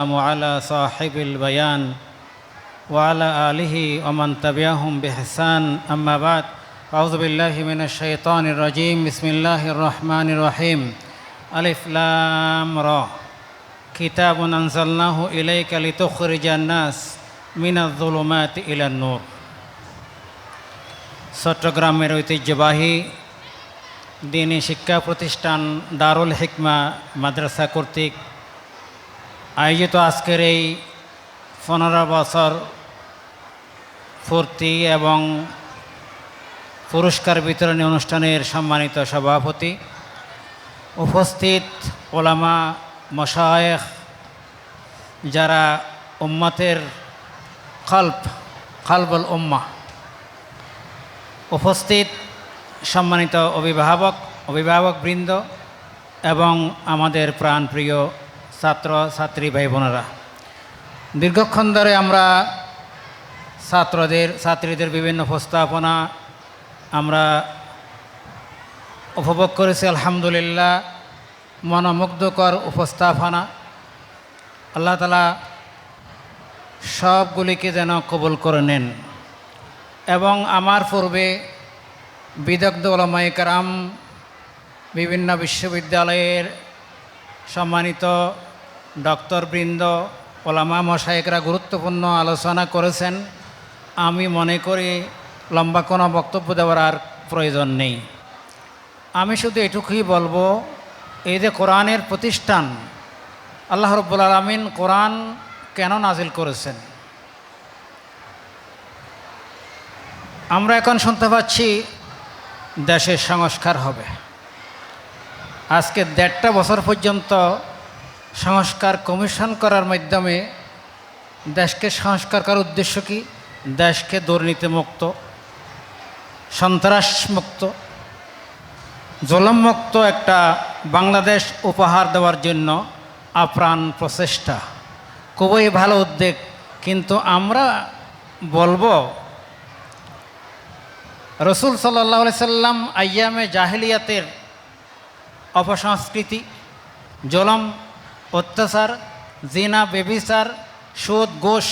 على صاحب البيان وعلى آله ومن تبعهم بإحسان أما بعد أعوذ بالله من الشيطان الرجيم بسم الله الرحمن الرحيم ألف لام را كتاب أنزلناه إليك لتخرج الناس من الظلمات إلى النور চট্টগ্রামের ঐতিহ্যবাহী দিনী শিক্ষা প্রতিষ্ঠান দারুল হিকমা মাদ্রাসা কর্তৃক আয়োজিত আজকের এই পনেরো বছর ফুর্তি এবং পুরস্কার বিতরণী অনুষ্ঠানের সম্মানিত সভাপতি উপস্থিত ওলামা মশায়েখ, যারা উম্মতের কল্প খালবল উম্মা। উপস্থিত সম্মানিত অভিভাবক, অভিভাবকবৃন্দ এবং আমাদের প্রাণপ্রিয় ছাত্র, ছাত্রী ভাই বোনেরা দীর্ঘক্ষণ ধরে আমরা ছাত্রদের, ছাত্রীদের বিভিন্ন উপস্থাপনা আমরা উপভোগ করেছি, আলহামদুলিল্লাহ। মনোমুগ্ধকর উপস্থাপনা। আল্লাহ তালা সবগুলিকে যেন কবুল করে নেন। এবং আমার পূর্বে বিদগ্ধ ওলামাইকারাম বিভিন্ন বিশ্ববিদ্যালয়ের সম্মানিত ডক্টরবৃন্দ, ওলামা মশায়েকরা গুরুত্বপূর্ণ আলোচনা করেছেন। আমি মনে করি লম্বা কোনো বক্তব্য দেওয়ার আর প্রয়োজন নেই। আমি শুধু এটুকুই বলব, এই যে কোরআনের প্রতিষ্ঠান, আল্লাহ রব্বুল আলমিন কোরআন কেন নাজিল করেছেন? আমরা এখন শুনতে পাচ্ছি দেশের সংস্কার হবে। আজকে দেড়টা বছর পর্যন্ত সংস্কার কমিশন করার মাধ্যমে দেশকে সংস্কার করার উদ্দেশ্য কি? দেশকে দুর্নীতি দুর্নীতিমুক্ত, সন্ত্রাসমুক্ত জলমুক্ত একটা বাংলাদেশ উপহার দেওয়ার জন্য আপ্রাণ প্রচেষ্টা। খুবই ভালো উদ্যোগ, কিন্তু আমরা বলব, রসুল সাল্লাহ সাল্লাম আয়ামে জাহেলিয়াতের অপসংস্কৃতি, জলম অত্যাচার, জিনা, বেবিচার, সুদ গোষ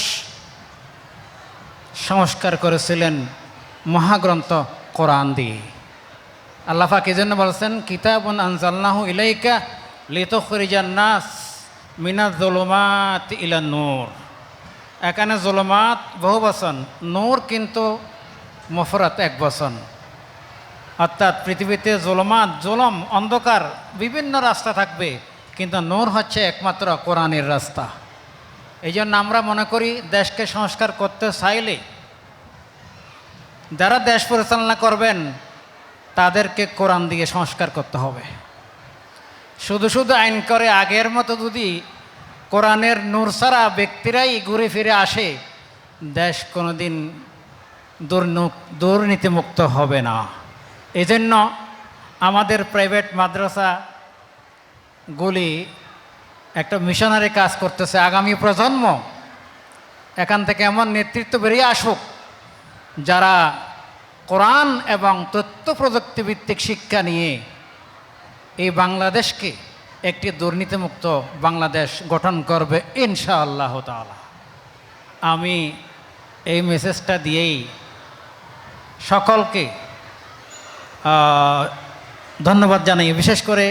সংস্কার করেছিলেন মহাগ্রন্থ কোরআন দিয়ে। আল্লাফা কি জন্য বলছেন, কিতাবুন আনজাল্লাহু ইলাইকা লিতখরিজান নাস মিনাজ জলমাত ইলা নূর। এখানে জলমাত বহু বচন, নূর কিন্তু মফরাত এক বচন। অর্থাৎ পৃথিবীতে জলমাত, জলম, অন্ধকার, বিভিন্ন রাস্তা থাকবে। কিন্তু নূর হচ্ছে একমাত্র কোরআনের রাস্তা। এই জন্য আমরা মনে করি দেশকে সংস্কার করতে চাইলে যারা দেশ পরিচালনা করবেন, তাদেরকে কোরআন দিয়ে সংস্কার করতে হবে। শুধু শুধু আইন করে আগের মতো যদি কোরআনের নূর ছাড়া ব্যক্তিরাই ঘুরে ফিরে আসে, দেশ কোনো কোনোদিন দুর্নীতিমুক্ত হবে না। এজন্য আমাদের প্রাইভেট মাদ্রাসাগুলি একটা মিশনারি কাজ করতেছে। আগামী প্রজন্ম এখান থেকে এমন নেতৃত্ব বেরিয়ে আসুক, যারা কোরআন এবং তথ্য প্রযুক্তিভিত্তিক শিক্ষা নিয়ে এই বাংলাদেশকে একটি দুর্নীতিমুক্ত বাংলাদেশ গঠন করবে ইনশা আল্লাহ তালা আমি এই মেসেজটা দিয়েই সকলকে ধন্যবাদ জানাই। বিশেষ করে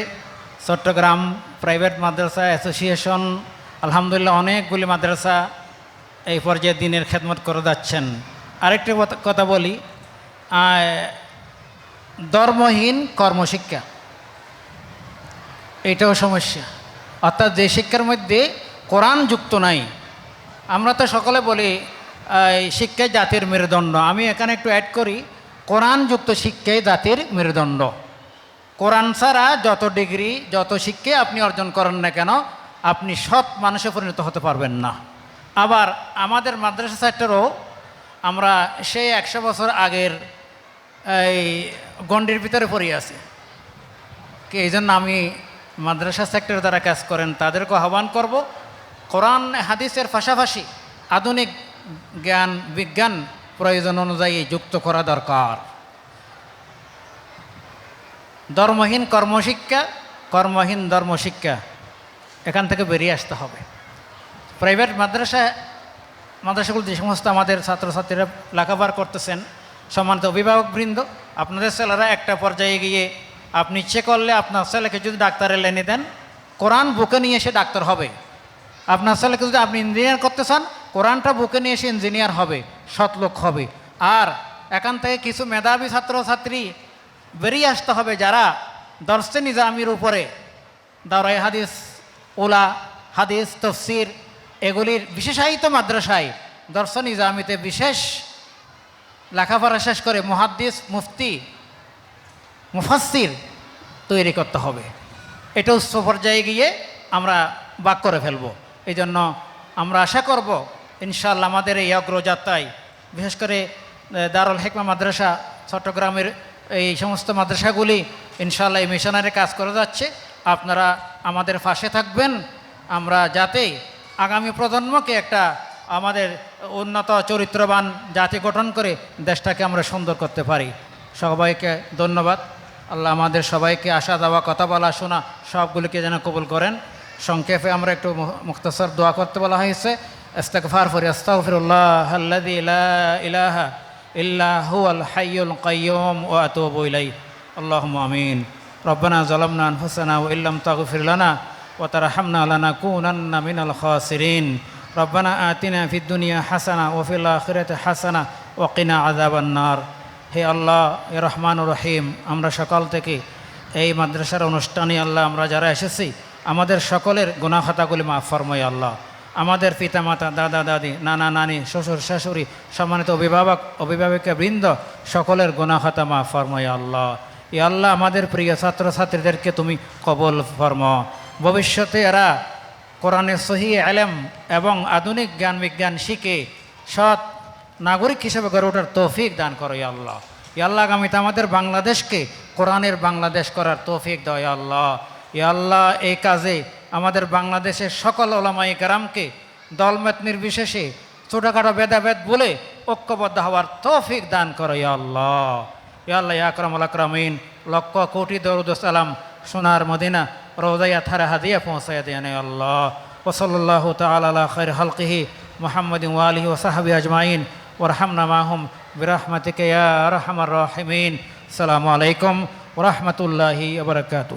চট্টগ্রাম প্রাইভেট মাদ্রাসা অ্যাসোসিয়েশন, আলহামদুলিল্লাহ অনেকগুলি মাদ্রাসা এই পর্যায়ে দিনের খেদমত করে যাচ্ছেন। আরেকটি কথা বলি ধর্মহীন কর্মশিক্ষা। এটাও সমস্যা। অর্থাৎ যে শিক্ষার মধ্যে কোরআন যুক্ত নাই, আমরা তো সকলে বলি শিক্ষাই জাতির মেরুদণ্ড। আমি এখানে একটু অ্যাড করি কোরআনযুক্ত শিক্ষাই জাতির মেরুদণ্ড। কোরআন ছাড়া যত ডিগ্রি, যত শিক্ষা আপনি অর্জন করেন না কেন, আপনি সৎ মানুষে পরিণত হতে পারবেন না। আবার আমাদের মাদ্রাসা সেক্টরও আমরা সেই একশো বছর আগের, এই গণ্ডির ভিতরে পড়ে আছি। কি এই জন্য আমি মাদ্রাসা সেক্টর দ্বারা কাজ করেন, তাদেরকে আহ্বান করব, কোরআন, হাদিসের পাশাপাশি আধুনিক জ্ঞান, বিজ্ঞান প্রয়োজন অনুযায়ী যুক্ত করা দরকার। ধর্মহীন কর্মশিক্ষা, কর্মহীন ধর্মশিক্ষা। এখান থেকে বেরিয়ে আসতে হবে। প্রাইভেট মাদ্রাসা, মাদ্রাসাগুলো যে সমস্ত আমাদের ছাত্রছাত্রীরা লেখাপড়া করতেছেন, সম্মানিত অভিভাবকবৃন্দ, আপনাদের ছেলেরা একটা পর্যায়ে গিয়ে আপনি ইচ্ছে করলে আপনার ছেলেকে যদি ডাক্তারের লাইনে দেন, কোরআন বুকে নিয়ে এসে ডাক্তার হবে। আপনার ছেলেকে যদি আপনি ইঞ্জিনিয়ার করতে চান, কোরআনটা বুকে নিয়ে এসে ইঞ্জিনিয়ার হবে, সৎলোক হবে। আর এখান থেকে কিছু মেধাবী ছাত্রছাত্রী বেরিয়ে আসতে হবে যারা দর্শে নিজামির উপরে। দাওরাই হাদিস ওলা হাদিস, তফসির, এগুলির বিশেষায়িত মাদ্রাসায় দর্শন নিজামিতে বিশেষ লেখাপড়া শেষ করে মহাদ্দিস, মুফতি মুফাসির তৈরি করতে হবে। এটা উচ্চ পর্যায়ে গিয়ে আমরা বাক করে ফেলব। এই জন্য আমরা আশা করব ইনশাল্লাহ আমাদের এই অগ্রযাত্রায়, বিশেষ করে দারুল হেকমা মাদ্রাসা, চট্টগ্রামের এই সমস্ত মাদ্রাসাগুলি ইনশাল্লাহ এই মিশনারি কাজ করে যাচ্ছে। আপনারা আমাদের পাশে থাকবেন। আমরা যাতে আগামী প্রজন্মকে একটা আমাদের উন্নত চরিত্রবান জাতি গঠন করে দেশটাকে আমরা সুন্দর করতে পারি। সবাইকে ধন্যবাদ। আল্লাহ আমাদের সবাইকে আসা দেওয়া কথা বলা শোনা সবগুলিকে যেন কবুল করেন। সংক্ষেপে আমরা একটু মুক্তসর দোয়া করতে বলা হয়েছে। ইস্তেগফার ফরি আস্তাগফিরুল্লাহ আল্লাযী ইলাহা ইল্লা হুয়াল হাইয়ুল কাইয়্যুম ওয়া আতুবু ইলাইহি। আল্লাহুম্মা আমিন। রব্বানা যালামনা আনফুসানা ওয়া ইল্লাম তাগফির লানা ওয়া তারহামনা লানাকুনান্না মিনাল খাসিরিন। রব্বানা আতিনা ফিদ দুনিয়া হাসানা ওয়া ফিল আখিরাতি হাসানা ওয়া কিনা আযাবান নার। হে আল্লাহ এ রহমান রহিম, আমরা সকাল থেকে এই মাদ্রাসার অনুষ্ঠানে আল্লাহ, আমরা যারা এসেছি, আমাদের সকলের গুণাখাতাগুলি মাফ ফরমাই আল্লাহ। আমাদের পিতামাতা, দাদা, দাদি, নানা, নানি, শ্বশুর, শাশুড়ি, সম্মানিত অভিভাবক অভিভাবক, বৃন্দ, সকলের গুণাখাতা মাফ ফরমাই আল্লাহ। ই আল্লাহ, আমাদের প্রিয় ছাত্রছাত্রীদেরকে তুমি কবল ফর্ম ভবিষ্যতে এরা কোরআনের সহি আলেম এবং আধুনিক জ্ঞান বিজ্ঞান শিখে সৎ নাগরিক হিসেবে গড়ে ওঠার তৌফিক দান করো আল্লাহ। আল্লাহ, আগামীতে আমাদের বাংলাদেশকে কোরআনের বাংলাদেশ করার তৌফিক দাও ইয়া আল্লাহ। আল্লাহ, এই কাজে আমাদের বাংলাদেশের সকল ওলামাই কারামকে দলমত নির্বিশেষে ছোটোখাটো ভেদাভেদ বলে ঐক্যবদ্ধ হওয়ার তৌফিক দান করো আল্লাহ। আল্লাহ আকরামুল আকরামিন। লক্ষ কোটি দরুদ সালাম সোনার মদিনা রোজাইয়া থারা হাদিয়া পৌঁছাইয়া দেন আল্লাহ। ওসল্লাহ তালা খৈর হলকিহি মোহাম্মদ ওয়ালি ওসাহাবি আজমাইন। ওরহামনা মাহুম বিরহমতিকে রহমার রহিমিন। সালামু আলাইকুম ওরহমতুল্লাহি আবরকাতু